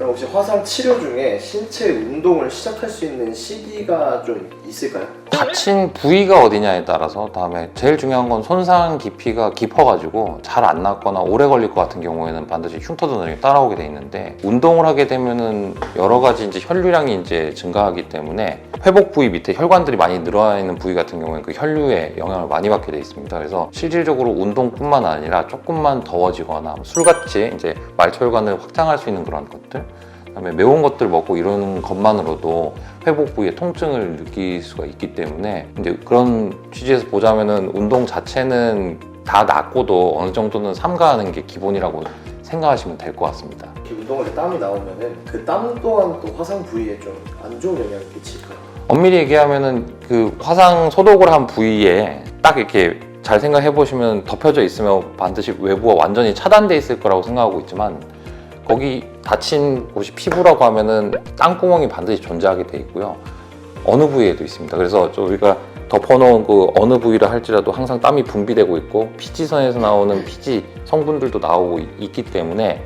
혹시 화상 치료 중에 신체 운동을 시작할 수 있는 시기가 좀 있을까요? 다친 부위가 어디냐에 따라서 다음에 제일 중요한 건 손상 깊이가 깊어가지고 잘 안 낫거나 오래 걸릴 것 같은 경우에는 반드시 흉터 드는 게 따라오게 돼 있는데 운동을 하게 되면은 여러 가지 이제 혈류량이 이제 증가하기 때문에 회복 부위 밑에 혈관들이 많이 늘어나 있는 부위 같은 경우에는 그 혈류에 영향을 많이 받게 돼 있습니다. 그래서 실질적으로 운동뿐만 아니라 조금만 더워지거나 술같이 이제 말초혈관을 확장할 수 있는 그런 것들 그다음에 매운 것들 먹고 이러는 것만으로도 회복 부위에 통증을 느낄 수가 있기 때문에 이제 그런 취지에서 보자면은 운동 자체는 다 낫고도 어느 정도는 삼가하는 게 기본이라고 생각하시면 될 것 같습니다. 이렇게 운동할 때 땀이 나오면은 그 땀 또한 또 화상 부위에 좀 안 좋은 영향을 끼칠까요? 엄밀히 얘기하면은 그 화상 소독을 한 부위에 딱 이렇게 잘 생각해 보시면 덮여져 있으면 반드시 외부가 완전히 차단돼 있을 거라고 생각하고 있지만 거기 다친 곳이 피부라고 하면은 땅구멍이 반드시 존재하게 돼 있고요. 어느 부위에도 있습니다. 그래서 저희가 덮어놓은 그 어느 부위를 할지라도 항상 땀이 분비되고 있고 피지선에서 나오는 피지 성분들도 나오고 있- 있기 때문에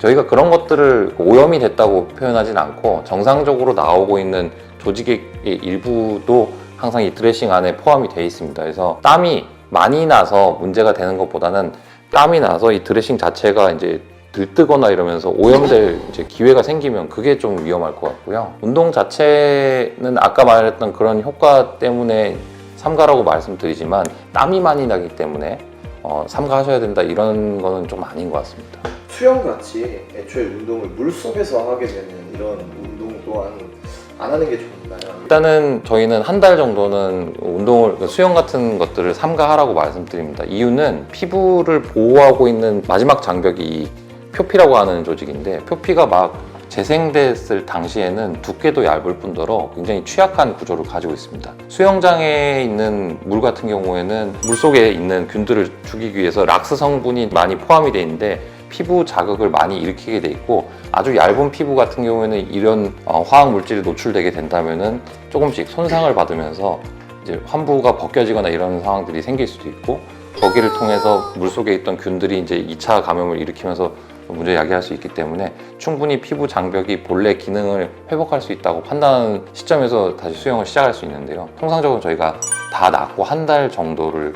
저희가 그런 것들을 오염이 됐다고 표현하진 않고 정상적으로 나오고 있는 조직의 일부도 항상 이 드레싱 안에 포함이 되어 있습니다. 그래서 땀이 많이 나서 문제가 되는 것보다는 땀이 나서 이 드레싱 자체가 이제 들뜨거나 이러면서 오염될 이제 기회가 생기면 그게 좀 위험할 것 같고요. 운동 자체는 아까 말했던 그런 효과 때문에 삼가라고 말씀드리지만 땀이 많이 나기 때문에 어, 삼가하셔야 된다 이런 거는 좀 아닌 것 같습니다. 수영 같이 애초에 운동을 물 속에서 하게 되는 이런 운동 또한 안 하는 게 좋나요? 일단은 저희는 한 달 정도는 운동을 그 수영 같은 것들을 삼가하라고 말씀드립니다. 이유는 피부를 보호하고 있는 마지막 장벽이 이 표피라고 하는 조직인데 표피가 막 재생됐을 당시에는 두께도 얇을 뿐더러 굉장히 취약한 구조를 가지고 있습니다. 수영장에 있는 물 같은 경우에는 물 속에 있는 균들을 죽이기 위해서 락스 성분이 많이 포함이 되어 있는데 피부 자극을 많이 일으키게 돼 있고 아주 얇은 피부 같은 경우에는 이런 어, 화학 물질이 노출되게 된다면은 조금씩 손상을 받으면서 이제 환부가 벗겨지거나 이런 상황들이 생길 수도 있고 거기를 통해서 물 속에 있던 균들이 이제 2차 감염을 일으키면서 문제 야기할 수 있기 때문에 충분히 피부 장벽이 본래 기능을 회복할 수 있다고 판단하는 시점에서 다시 수영을 시작할 수 있는데요. 통상적으로 저희가 다 낫고 한 달 정도를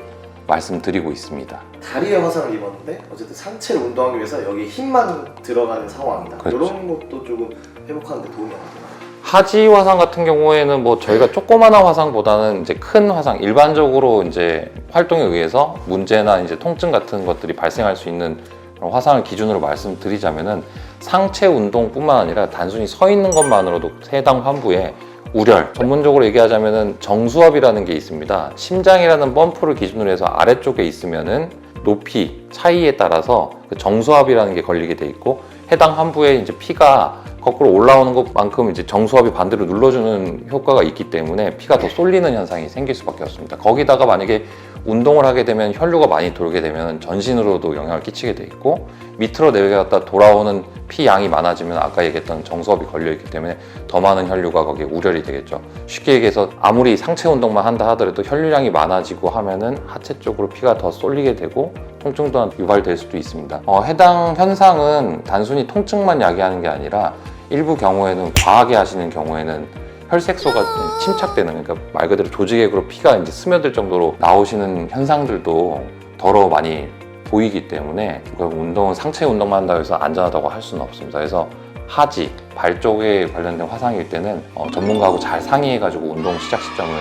말씀드리고 있습니다. 다리에 화상을 입었는데 어쨌든 상체를 운동하기 위해서 여기 힘만 들어가는 상황이다. 그렇죠. 이런 것도 조금 회복하는 데 도움이 안 되나요? 하지 화상 같은 경우에는 뭐 저희가 조그마한 화상보다는 이제 큰 화상 일반적으로 이제 활동에 의해서 문제나 이제 통증 같은 것들이 발생할 수 있는 화상을 기준으로 말씀드리자면은 상체 운동뿐만 아니라 단순히 서 있는 것만으로도 해당 환부에 우렬 전문적으로 얘기하자면은 정수압이라는 게 있습니다. 심장이라는 펌프를 기준으로 해서 아래쪽에 있으면은 높이 차이에 따라서 그 정수압이라는 게 걸리게 돼 있고 해당 환부에 이제 피가 거꾸로 올라오는 것만큼 이제 정수압이 반대로 눌러주는 효과가 있기 때문에 피가 더 쏠리는 현상이 생길 수밖에 없습니다. 거기다가 만약에 운동을 하게 되면 혈류가 많이 돌게 되면 전신으로도 영향을 끼치게 돼 있고 밑으로 내려갔다 돌아오는 피 양이 많아지면 아까 얘기했던 정수압이 걸려 있기 때문에 더 많은 혈류가 거기에 우렬이 되겠죠. 쉽게 얘기해서 아무리 상체 운동만 한다 하더라도 혈류량이 많아지고 하면은 하체 쪽으로 피가 더 쏠리게 되고 통증 또한 유발될 수도 있습니다. 어, 해당 현상은 단순히 통증만 야기하는 게 아니라 일부 경우에는 과하게 하시는 경우에는 혈색소가 침착되는 그러니까 말 그대로 조직액으로 피가 이제 스며들 정도로 나오시는 현상들도 더러 많이 보이기 때문에 그 운동은 상체 운동만 한다고 해서 안전하다고 할 수는 없습니다. 그래서 하지, 발 쪽에 관련된 화상일 때는 어, 전문가하고 잘 상의해가지고 운동 시작 시점을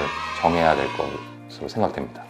정해야 될 것으로 생각됩니다.